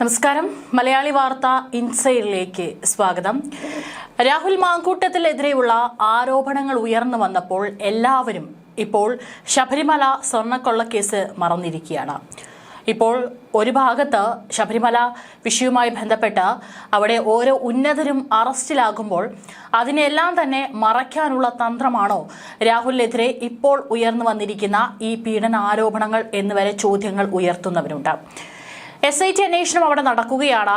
നമസ്കാരം. മലയാളി വാർത്ത ഇൻസൈഡിലേക്ക് സ്വാഗതം. രാഹുൽ മാങ്കൂട്ടത്തിനെതിരെയുള്ള ആരോപണങ്ങൾ ഉയർന്നു വന്നപ്പോൾ എല്ലാവരും ഇപ്പോൾ ശബരിമല സ്വർണക്കൊള്ളക്കേസ് മറന്നിരിക്കുകയാണ്. ഇപ്പോൾ ഒരു ഭാഗത്ത് ശബരിമല വിഷയവുമായി ബന്ധപ്പെട്ട് അവിടെ ഓരോ ഉന്നതരും അറസ്റ്റിലാകുമ്പോൾ അതിനെല്ലാം തന്നെ മറയ്ക്കാനുള്ള തന്ത്രമാണോ രാഹുലിനെതിരെ ഇപ്പോൾ ഉയർന്നു വന്നിരിക്കുന്ന ഈ പീഡന ആരോപണങ്ങൾ എന്നുവരെ ചോദ്യങ്ങൾ ഉയർത്തുന്നവരുണ്ട്. എസ് ഐ ടി അന്വേഷണം അവിടെ നടക്കുകയാണ്.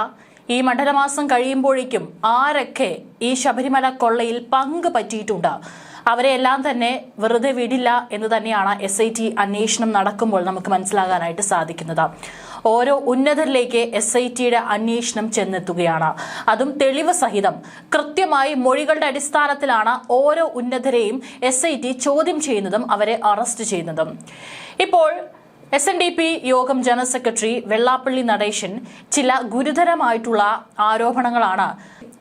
ഈ മണ്ഡലമാസം കഴിയുമ്പോഴേക്കും ആരൊക്കെ ഈ ശബരിമല കൊള്ളയിൽ പങ്ക് പറ്റിയിട്ടുണ്ട്? അവരെ എല്ലാം തന്നെ വെറുതെ വിടില്ല എന്ന് തന്നെയാണ് എസ് ഐ ടി അന്വേഷണം നടക്കുമ്പോൾ നമുക്ക് മനസ്സിലാകാനായിട്ട് സാധിക്കുന്നത്. ഓരോ ഉന്നതരിലേക്ക് എസ് ഐ ടിയുടെ അന്വേഷണം ചെന്നെത്തുകയാണ്. അതും തെളിവ് സഹിതം. കൃത്യമായി മൊഴികളുടെ അടിസ്ഥാനത്തിലാണ് ഓരോ ഉന്നതരെയും എസ് ചോദ്യം ചെയ്യുന്നതും അവരെ അറസ്റ്റ് ചെയ്യുന്നതും. ഇപ്പോൾ S N D P Yogam general secretary Vellappally Natesan ചില ഗുരുതരമായിട്ടുള്ള ആരോപണങ്ങളാണ്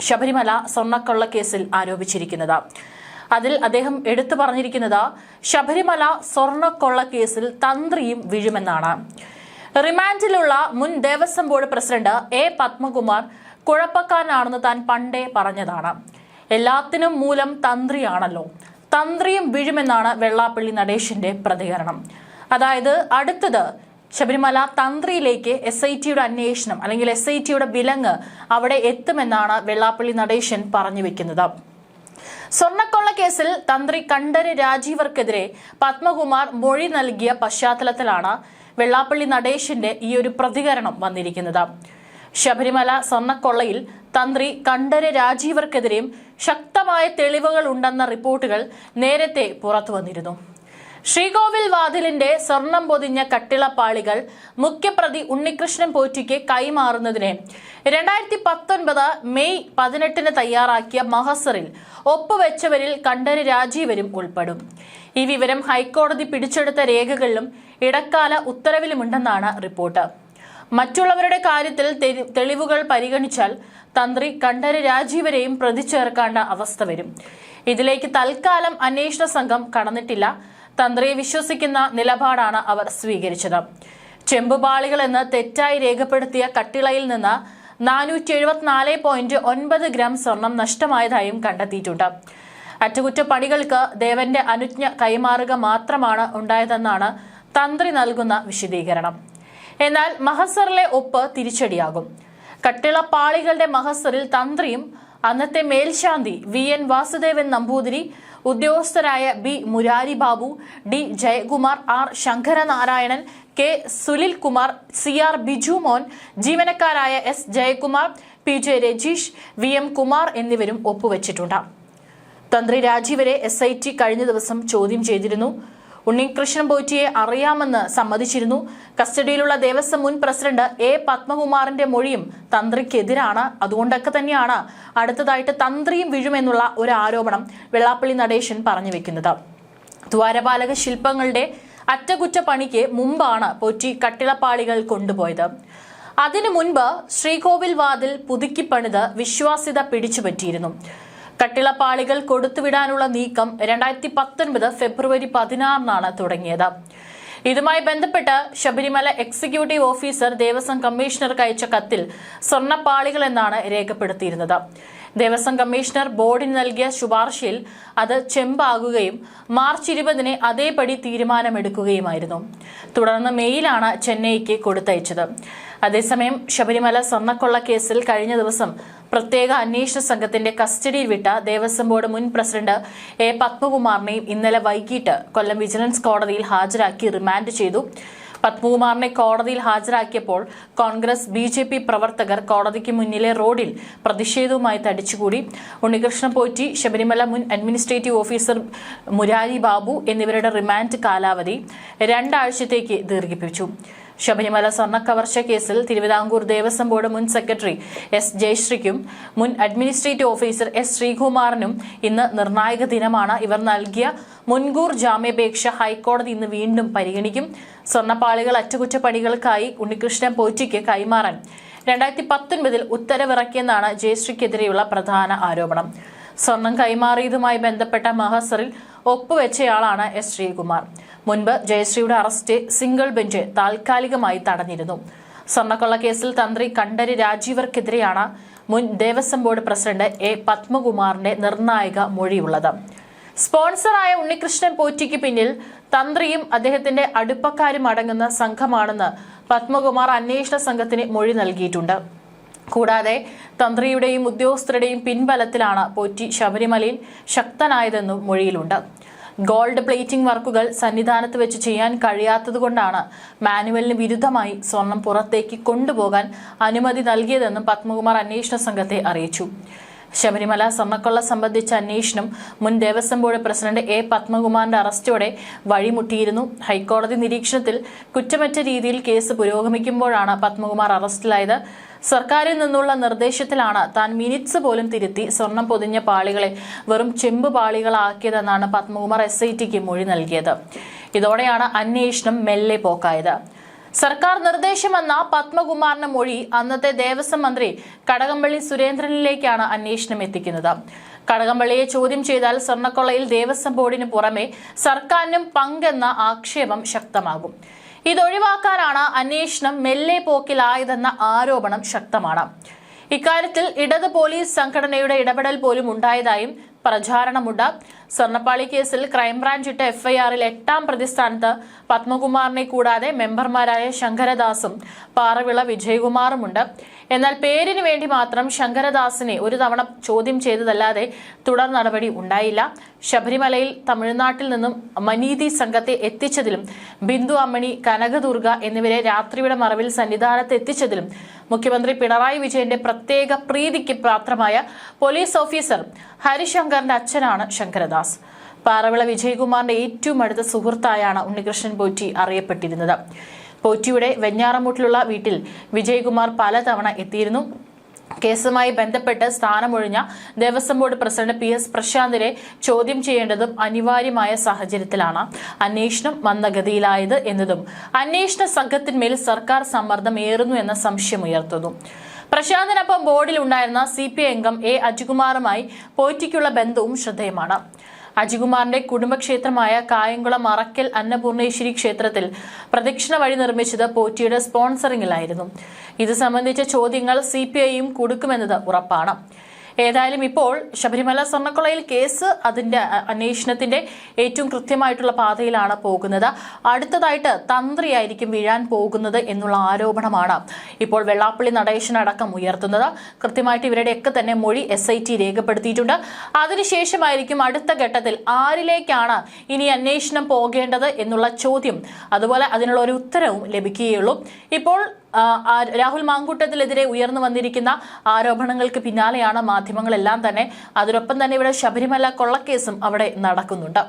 ശബരിമല സ്വർണക്കൊള്ള കേസിൽ ആരോപിച്ചിരിക്കുന്നത്. അതിൽ അദ്ദേഹം എടുത്തു പറഞ്ഞിരിക്കുന്നത് ശബരിമല സ്വർണക്കൊള്ള കേസിൽ തന്ത്രിയും വീഴുമെന്നാണ്. റിമാൻഡിലുള്ള മുൻ Devaswom board president A Padmakumar കുഴപ്പക്കാരനാണെന്ന് താൻ പണ്ടേ പറഞ്ഞതാണ്. എല്ലാത്തിനും മൂലം തന്ത്രിയാണല്ലോ. തന്ത്രിയും വീഴുമെന്നാണ് വെള്ളാപ്പള്ളി നടേശന്റെ പ്രതികരണം. അതായത് അടുത്തത് ശബരിമല തന്ത്രിയിലേക്ക് എസ് ഐ ടിയുടെ അന്വേഷണം അല്ലെങ്കിൽ എസ് ഐ ടിയുടെ വിലങ്ങ് അവിടെ എത്തുമെന്നാണ് വെള്ളാപ്പള്ളി നടേശൻ പറഞ്ഞു വെക്കുന്നത്. സ്വർണക്കൊള്ള കേസിൽ തന്ത്രി കണ്ഠര് രാജീവർക്കെതിരെ പത്മകുമാർ മൊഴി നൽകിയ പശ്ചാത്തലത്തിലാണ് വെള്ളാപ്പള്ളി നടേശന്റെ ഈ ഒരു പ്രതികരണം വന്നിരിക്കുന്നത്. ശബരിമല സ്വർണക്കൊള്ളയിൽ തന്ത്രി കണ്ഠര് രാജീവർക്കെതിരെയും ശക്തമായ തെളിവുകൾ ഉണ്ടെന്ന റിപ്പോർട്ടുകൾ നേരത്തെ പുറത്തു വന്നിരുന്നു. ശ്രീകോവിൽ വാതിലിന്റെ സ്വർണം പൊതിഞ്ഞ കട്ടിളപ്പാളികൾ മുഖ്യപ്രതി ഉണ്ണികൃഷ്ണൻ പോറ്റിക്ക് കൈമാറുന്നതിന് രണ്ടായിരത്തി പത്തൊൻപത് മെയ് പതിനെട്ടിന് തയ്യാറാക്കിയ മഹസറിൽ ഒപ്പുവെച്ചവരിൽ കണ്ഠര് രാജീവരും ഉൾപ്പെടും. ഈ വിവരം ഹൈക്കോടതി പിടിച്ചെടുത്ത രേഖകളിലും ഇടക്കാല ഉത്തരവിലുമുണ്ടെന്നാണ് റിപ്പോർട്ട്. മറ്റുള്ളവരുടെ കാര്യത്തിൽ തെളിവുകൾ പരിഗണിച്ചാൽ തന്ത്രി കണ്ഠര് രാജീവരെയും പ്രതി ചേർക്കേണ്ട അവസ്ഥ വരും. ഇതിലേക്ക് തൽക്കാലം അന്വേഷണ സംഘം കടന്നിട്ടില്ല. തന്ത്രിയെ വിശ്വസിക്കുന്ന നിലപാടാണ് അവർ സ്വീകരിച്ചത്. ചെമ്പുപാളികൾ എന്ന് തെറ്റായി രേഖപ്പെടുത്തിയ കട്ടിളയിൽ നിന്ന് നാനൂറ്റി എഴുപത്തിനാല് പോയിന്റ് ഒൻപത് ഗ്രാം സ്വർണം നഷ്ടമായതായും കണ്ടെത്തിയിട്ടുണ്ട്. അറ്റകുറ്റപ്പണികൾക്ക് ദേവന്റെ അനുജ്ഞ കൈമാറുക മാത്രമാണ് ഉണ്ടായതെന്നാണ് തന്ത്രി നൽകുന്ന വിശദീകരണം. എന്നാൽ മഹസറിലെ ഒപ്പ് തിരിച്ചടിയാകും. കട്ടിളപ്പാളികളുടെ മഹസറിൽ തന്ത്രിയും അന്നത്തെ മേൽശാന്തി V N Vasudevan Namboothiri ഉദ്യോഗസ്ഥരായ B Murari Babu D Jayakumar R Sankaranarayanan K Sunil Kumar C R Biju Mon ജീവനക്കാരായ S Jayakumar P J Rajeesh V M Kumar എന്നിവരും ഒപ്പുവച്ചിട്ടുണ്ട്. തന്ത്രി രാജീവരെ എസ് ഐ ടി കഴിഞ്ഞ ദിവസം ചോദ്യം ചെയ്തിരുന്നു. ഉണ്ണികൃഷ്ണൻ പോറ്റിയെ അറിയാമെന്ന് സമ്മതിച്ചിരുന്നു. കസ്റ്റഡിയിലുള്ള ദേവസ്വം മുൻ പ്രസിഡന്റ് എ പത്മകുമാറിന്റെ മൊഴിയും തന്ത്രിക്കെതിരാണ്. അതുകൊണ്ടൊക്കെ തന്നെയാണ് അടുത്തതായിട്ട് തന്ത്രിയും വീഴുമെന്നുള്ള ഒരു ആരോപണം വെള്ളാപ്പള്ളി നടേശൻ പറഞ്ഞു വെക്കുന്നത്. ദ്വാരപാലക ശില്പങ്ങളുടെ അറ്റകുറ്റപ്പണിക്ക് മുമ്പാണ് പോറ്റി കട്ടിളപ്പാളികൾ കൊണ്ടുപോയത്. അതിനു മുൻപ് ശ്രീകോവിൽ വാതിൽ പുതുക്കിപ്പണിത് വിശ്വാസ്യത പിടിച്ചുപറ്റിയിരുന്നു. കട്ടിളപ്പാളികൾ കൊടുത്തുവിടാനുള്ള നീക്കം രണ്ടായിരത്തി പത്തൊൻപത് ഫെബ്രുവരി പതിനാറിനാണ് തുടങ്ങിയത്. ഇതുമായി ബന്ധപ്പെട്ട് ശബരിമല എക്സിക്യൂട്ടീവ് ഓഫീസർ ദേവസ്വം കമ്മീഷണർക്ക് അയച്ച കത്തിൽ സ്വർണപ്പാളികൾ എന്നാണ് രേഖപ്പെടുത്തിയിരുന്നത്. ദേവസ്വം കമ്മീഷണർ ബോർഡിന് നൽകിയ ശുപാർശയിൽ അത് ചെമ്പാകുകയും മാർച്ച് ഇരുപതിന് അതേപടി തീരുമാനമെടുക്കുകയുമായിരുന്നു. തുടർന്ന് മെയിലാണ് ചെന്നൈക്ക് കൊടുത്തയച്ചത്. അതേസമയം ശബരിമല സ്വർണക്കൊള്ള കേസിൽ കഴിഞ്ഞ ദിവസം പ്രത്യേക അന്വേഷണ സംഘത്തിന്റെ കസ്റ്റഡിയിൽ വിട്ട ദേവസ്വം ബോർഡ് മുൻ പ്രസിഡന്റ് എ പത്മകുമാറിനെയും ഇന്നലെ വൈകിട്ട് കൊല്ലം വിജിലൻസ് കോടതിയിൽ ഹാജരാക്കി റിമാൻഡ് ചെയ്തു. പത്മകുമാറിനെ കോടതിയിൽ ഹാജരാക്കിയപ്പോൾ കോൺഗ്രസ് ബി ജെ പി പ്രവർത്തകർ കോടതിക്ക് മുന്നിലെ റോഡിൽ പ്രതിഷേധവുമായി തടിച്ചുകൂടി. ഉണ്ണികൃഷ്ണ പോറ്റി ശബരിമല മുൻ അഡ്മിനിസ്ട്രേറ്റീവ് ഓഫീസർ മുരാരി ബാബു എന്നിവരുടെ റിമാൻഡ് കാലാവധി രണ്ടാഴ്ചത്തേക്ക് ദീർഘിപ്പിച്ചു. ശബരിമല സ്വർണക്കവർച്ച കേസിൽ തിരുവിതാംകൂർ ദേവസ്വം ബോർഡ് മുൻ സെക്രട്ടറി എസ് ജയശ്രീക്കും മുൻ അഡ്മിനിസ്ട്രേറ്റീവ് ഓഫീസർ എസ് ശ്രീകുമാറിനും ഇന്ന് നിർണായക ദിനമാണ്. ഇവർ നൽകിയ മുൻകൂർ ജാമ്യാപേക്ഷ ഹൈക്കോടതി ഇന്ന് വീണ്ടും പരിഗണിക്കും. സ്വർണപ്പാളികൾ അറ്റകുറ്റപ്പണികൾക്കായി ഉണ്ണികൃഷ്ണൻ പോറ്റിക്ക് കൈമാറാൻ. രണ്ടായിരത്തി പത്തൊൻപതിൽ ഉത്തരവിറക്കിയെന്നാണ് ജയശ്രീക്കെതിരെയുള്ള പ്രധാന ആരോപണം. സ്വർണം കൈമാറിയതുമായി ബന്ധപ്പെട്ട മഹസറിൽ ഒപ്പുവെച്ചയാളാണ് എസ് ശ്രീകുമാർ. മുൻപ് ജയശ്രീയുടെ അറസ്റ്റ് സിംഗിൾ ബെഞ്ച് താൽക്കാലികമായി തടഞ്ഞിരുന്നു. സ്വർണക്കൊള്ളക്കേസിൽ തന്ത്രി കണ്ഠര് രാജീവർക്കെതിരെയാണ് മുൻ ദേവസ്വം ബോർഡ് പ്രസിഡന്റ് എ പത്മകുമാറിന്റെ നിർണായക മൊഴിയുള്ളത്. സ്പോൺസറായ ഉണ്ണികൃഷ്ണൻ പോറ്റിക്ക് പിന്നിൽ തന്ത്രിയും അദ്ദേഹത്തിന്റെ അടുപ്പക്കാരും അടങ്ങുന്ന സംഘമാണെന്ന് പത്മകുമാർ അന്വേഷണ സംഘത്തിന് മൊഴി നൽകിയിട്ടുണ്ട്. കൂടാതെ തന്ത്രിയുടെയും ഉദ്യോഗസ്ഥരുടെയും പിൻബലത്തിലാണ് പോറ്റി ശബരിമലയിൽ ശക്തനായതെന്നും മൊഴിയിലുണ്ട്. ഗോൾഡ് പ്ലേറ്റിംഗ് വർക്കുകൾ സന്നിധാനത്ത് വെച്ച് ചെയ്യാൻ കഴിയാത്തതുകൊണ്ടാണ് മാനുവലിന് വിരുദ്ധമായി സ്വർണം പുറത്തേക്ക് കൊണ്ടുപോകാൻ അനുമതി നൽകിയതെന്നും പത്മകുമാർ അന്വേഷണ സംഘത്തെ അറിയിച്ചു. ശബരിമല സ്വർണക്കൊള്ള സംബന്ധിച്ച അന്വേഷണം മുൻ ദേവസ്വം ബോർഡ് പ്രസിഡന്റ് എ പത്മകുമാറിന്റെ അറസ്റ്റോടെ വഴിമുട്ടിയിരുന്നു. ഹൈക്കോടതി നിരീക്ഷണത്തിൽ കുറ്റമറ്റ രീതിയിൽ കേസ് പുരോഗമിക്കുമ്പോഴാണ് പത്മകുമാർ അറസ്റ്റിലായത്. സർക്കാരിൽ നിന്നുള്ള നിർദ്ദേശത്തിലാണ് താൻ മിനിറ്റ്സ് പോലും തിരുത്തി സ്വർണം പൊതിഞ്ഞ പാളികളെ വെറും ചെമ്പ് പാളികളാക്കിയതെന്നാണ് പത്മകുമാർ എസ് ഐ മൊഴി നൽകിയത്. ഇതോടെയാണ് അന്വേഷണം മെല്ലെ പോക്കായത്. സർക്കാർ നിർദ്ദേശമെന്ന പത്മകുമാറിന്റെ മൊഴി അന്നത്തെ ദേവസ്വം മന്ത്രി കടകംപള്ളി സുരേന്ദ്രനിലേക്കാണ് അന്വേഷണം എത്തിക്കുന്നത്. കടകംപള്ളിയെ ചോദ്യം ചെയ്താൽ സ്വർണക്കൊള്ളയിൽ ദേവസ്വം ബോർഡിന് പുറമെ സർക്കാരിനും പങ്കെന്ന ആക്ഷേപം ശക്തമാകും. ഇതൊഴിവാക്കാനാണ് അന്വേഷണം മെല്ലെ പോക്കിലായതെന്ന ആരോപണം ശക്തമാണ്. ഇക്കാര്യത്തിൽ ഇടത് പോലീസ് സംഘടനയുടെ ഇടപെടൽ പോലും ഉണ്ടായതായും പ്രചാരണമുണ്ട്. സ്വർണപ്പാളി കേസിൽ ക്രൈംബ്രാഞ്ച് ഇട്ട എഫ്ഐആറിൽ എട്ടാം പ്രതിസ്ഥാനത്ത് പത്മകുമാറിനെ കൂടാതെ മെമ്പർമാരായ ശങ്കരദാസും പാറവിള വിജയകുമാറുമുണ്ട്. എന്നാൽ പേരിന് വേണ്ടി മാത്രം ശങ്കരദാസിനെ ഒരു തവണ ചോദ്യം ചെയ്തതല്ലാതെ തുടർ നടപടി ഉണ്ടായില്ല. ശബരിമലയിൽ തമിഴ്നാട്ടിൽ നിന്നും മനീതി സംഘത്തെ എത്തിച്ചതിലും ബിന്ദു അമ്മണി കനകദുർഗ എന്നിവരെ രാത്രിയുടെ മറവിൽ സന്നിധാനത്ത് എത്തിച്ചതിലും മുഖ്യമന്ത്രി പിണറായി വിജയന്റെ പ്രത്യേക പ്രീതിക്ക് പാത്രമായ പോലീസ് ഓഫീസർ ഹരിശങ്കറിന്റെ അച്ഛനാണ് ശങ്കരദാസ്. പാറവിള വിജയകുമാറിന്റെ ഏറ്റവും അടുത്ത സുഹൃത്തായാണ് ഉണ്ണികൃഷ്ണൻ പോറ്റി അറിയപ്പെട്ടിരുന്നത്. പോറ്റിയുടെ വെഞ്ഞാറമൂട്ടിലുള്ള വീട്ടിൽ വിജയകുമാർ പലതവണ എത്തിയിരുന്നു. കേസുമായി ബന്ധപ്പെട്ട് സ്ഥാനമൊഴിഞ്ഞ Devaswom board president P S പ്രശാന്തിനെ ചോദ്യം ചെയ്യേണ്ടതും അനിവാര്യമായ സാഹചര്യത്തിലാണ് അന്വേഷണം മന്ദഗതിയിലായത് എന്നതും. അന്വേഷണ സംഘത്തിന്മേൽ സർക്കാർ സമ്മർദ്ദം ഏറുന്നു എന്ന സംശയമുയർത്തുന്നു പ്രശാന്തിനൊപ്പം ബോർഡിൽ ഉണ്ടായിരുന്ന സി പി ഐ അംഗം എ അജികുമാറുമായി പോറ്റിക്കുള്ള ബന്ധവും ശ്രദ്ധേയമാണ്. അജികുമാറിന്റെ കുടുംബക്ഷേത്രമായ കായംകുളം അറക്കൽ അന്നപൂർണേശ്വരി ക്ഷേത്രത്തിൽ പ്രദക്ഷിണ വഴി നിർമ്മിച്ചത് പോറ്റിയുടെ സ്പോൺസറിംഗിലായിരുന്നു. ഇത് സംബന്ധിച്ച ചോദ്യങ്ങൾ സി പി ഐയും കൊടുക്കുമെന്നത് ഉറപ്പാണ്. ഏതായാലും ഇപ്പോൾ ശബരിമല സ്വർണക്കൊളയിൽ കേസ് അതിന്റെ അന്വേഷണത്തിന്റെ ഏറ്റവും കൃത്യമായിട്ടുള്ള പാതയിലാണ് പോകുന്നത്. അടുത്തതായിട്ട് തന്ത്രിയായിരിക്കും വീഴാൻ പോകുന്നത് എന്നുള്ള ആരോപണമാണ് ഇപ്പോൾ വെള്ളാപ്പള്ളി നടേശൻ അടക്കം ഉയർത്തുന്നത്. കൃത്യമായിട്ട് ഇവരുടെയൊക്കെ തന്നെ മൊഴി എസ് ഐ ടി രേഖപ്പെടുത്തിയിട്ടുണ്ട്. അതിനുശേഷമായിരിക്കും അടുത്ത ഘട്ടത്തിൽ ആരിലേക്കാണ് ഇനി അന്വേഷണം പോകേണ്ടത് എന്നുള്ള ചോദ്യം. അതുപോലെ അതിനുള്ള ഒരു ഉത്തരവും ലഭിക്കുകയുള്ളൂ. ഇപ്പോൾ രാഹുൽ മാങ്കൂട്ടത്തിലെതിരെ ഉയർന്നു വന്നിരിക്കുന്ന ആരോപണങ്ങൾക്ക് പിന്നാലെയാണ് മാധ്യമങ്ങളെല്ലാം തന്നെ. അതിനൊപ്പം തന്നെ ഇവിടെ ശബരിമല കൊള്ളക്കേസും അവിടെ നടക്കുന്നുണ്ട്.